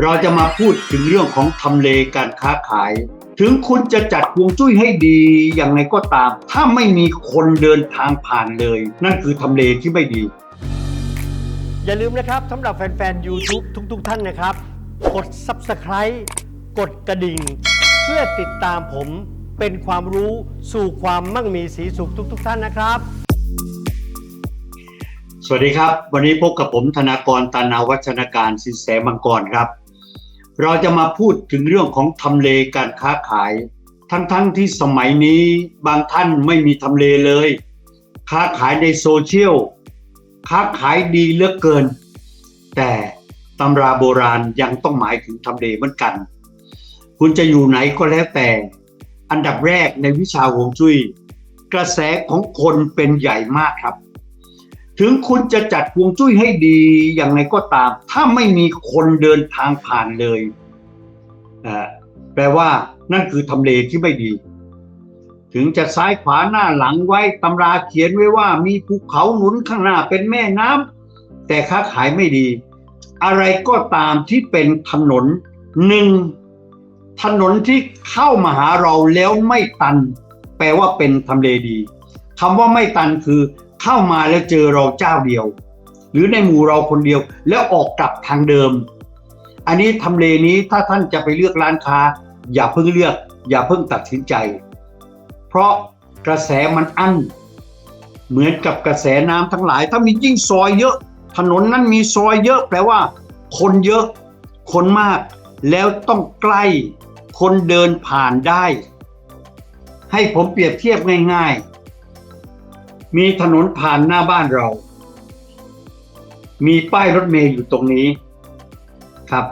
เราจะมาพูดถึงเรื่องของทำเลการค้าขาย ถึงคุณจะจัดฮวงจุ้ยให้ดีอย่างไรก็ตาม ถ้าไม่มีคนเดินทางผ่านเลย นั่นคือทำเลที่ไม่ดี อย่าลืมนะครับสำหรับแฟนๆ YouTube ทุกๆทท่านนะครับ กด Subscribe กดกระดิ่ง เพื่อติดตามผมเป็นความรู้สู่ความมั่งมีสีสุขทุกๆทท่านนะครับ สวัสดีครับ วันนี้พบกับผมธนากรตานาวัฒนาการสินแสมังกรครับ เราจะมาพูดถึงเรื่องของทำเลการค้าขาย ทั้งๆทที่สมัยนี้บางท่านไม่มีทำเลเลย ค้าขายในโซเชียลค้าขายดีเหลือเกิน แต่ตำราโบราณยังต้องหมายถึงทำเลเหมือนกัน คุณจะอยู่ไหนก็แล้วแต่ อันดับแรกในวิชาฮวงจุ้ยกระแสของคนเป็นใหญ่มากครับ ถึงคุณจะจัดฮวงจุ้ยให้ดีอย่างไรก็ตาม ถ้าไม่มีคนเดินทางผ่านเลย แปลว่านั่นคือทำเลที่ไม่ดี ถึงจะซ้ายขวาหน้าหลังไว้ตำราเขียนไว้ว่า มีภูเขาหนุนข้างหน้าเป็นแม่น้ำแต่ค้าขายไม่ดี อะไรก็ตามที่เป็นถนนหนึ่งถนนที่เข้ามาหาเราแล้วไม่ตัน แปลว่าเป็นทำเลดีคำว่าไม่ตันคือเข้ามาแล้วเจอเราเจ้าเดียว หรือในหมู่เราคนเดียวแล้วออกกลับทางเดิม อันนี้ทำเลนี้ถ้าท่านจะไปเลือกร้านค้า อย่าเพิ่งเลือก อย่าเพิ่งตัดสินใจ เพราะกระแสมันอั้น เหมือนกับกระแสน้ำทั้งหลาย ถ้ามียิ่งซอยเยอะ ถนนนั้นมีซอยเยอะ แปลว่า คนเยอะคนมาก แล้วต้องใกล้ คนเดินผ่านได้ ให้ผมเปรียบเทียบง่ายๆ มีถนนผ่านหน้าบ้านเรา มีป้ายรถเมล์อยู่ตรงนี้ ครับ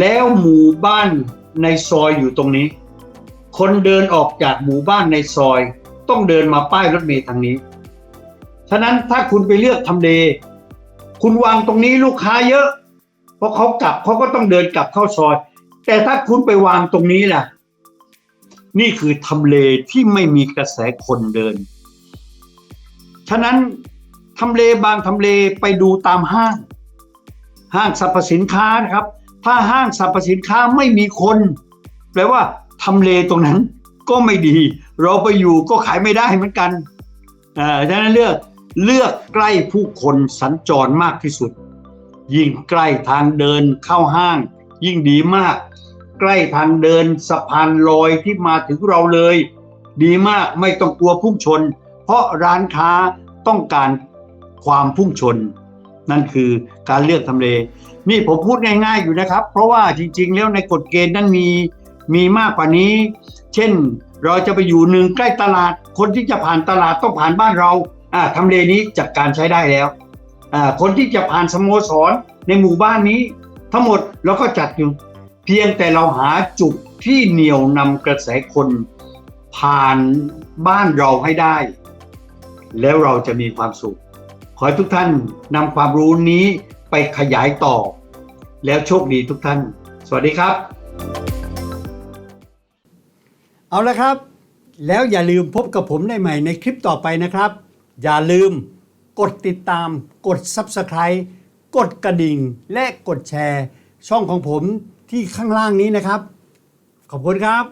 แล้วหมู่บ้านในซอยอยู่ตรงนี้ คนเดินออกจากหมู่บ้านในซอย ต้องเดินมาป้ายรถเมล์ทางนี้ ฉะนั้นถ้าคุณไปเลือกทำเล คุณวางตรงนี้ลูกค้าเยอะ เพราะเขากลับเขาก็ต้องเดินกลับเข้าซอย แต่ถ้าคุณไปวางตรงนี้ล่ะ นี่คือทำเลที่ไม่มีกระแสคนเดิน ฉะนั้นทำเลบางทำเลไปดูตามห้าง ห้างสรรพสินค้านะครับ ถ้าห้างสรรพสินค้าไม่มีคน แปลว่าทำเลตรงนั้นก็ไม่ดี เราไปอยู่ก็ขายไม่ได้เหมือนกันอ่าฉะนั้นเลือกเลือกใกล้ผู้คนสัญจรมากที่สุด ยิ่งใกล้ทางเดินเข้าห้าง ยิ่งดีมาก ใกล้ทางเดินสะพานลอยที่มาถึงเราเลย ดีมากไม่ต้องกลัวพุ่งชน เพราะร้านค้าต้องการความพุ่งชน นั่นคือการเลือกทำเล นี่ผมพูดง่ายๆอยู่นะครับ เพราะว่าจริง ๆ แล้วในกฎเกณฑ์นั้นมีมีมากกว่านี้ เช่นเราจะไปอยู่หนึ่งใกล้ตลาด คนที่จะผ่านตลาดต้องผ่านบ้านเราอ่าทำเลนี้จัดการใช้ได้แล้วอ่าคนที่จะผ่านสโมสรในหมู่บ้านนี้ ทั้งหมดเราก็จัดอยู่ เพียงแต่เราหาจุดที่เหนี่ยวนำกระแสคนผ่านบ้านเราให้ได้ แล้วเราจะมีความสุข ขอให้ทุกท่านนำความรู้นี้ไปขยายต่อ แล้วโชคดีทุกท่าน สวัสดีครับ เอาละครับ แล้วอย่าลืมพบกับผมได้ใหม่ในคลิปต่อไปนะครับ อย่าลืมกดติดตาม กด Subscribe กดกระดิ่ง และกดแชร์ ช่องของผมที่ข้างล่างนี้นะครับ ขอบคุณครับ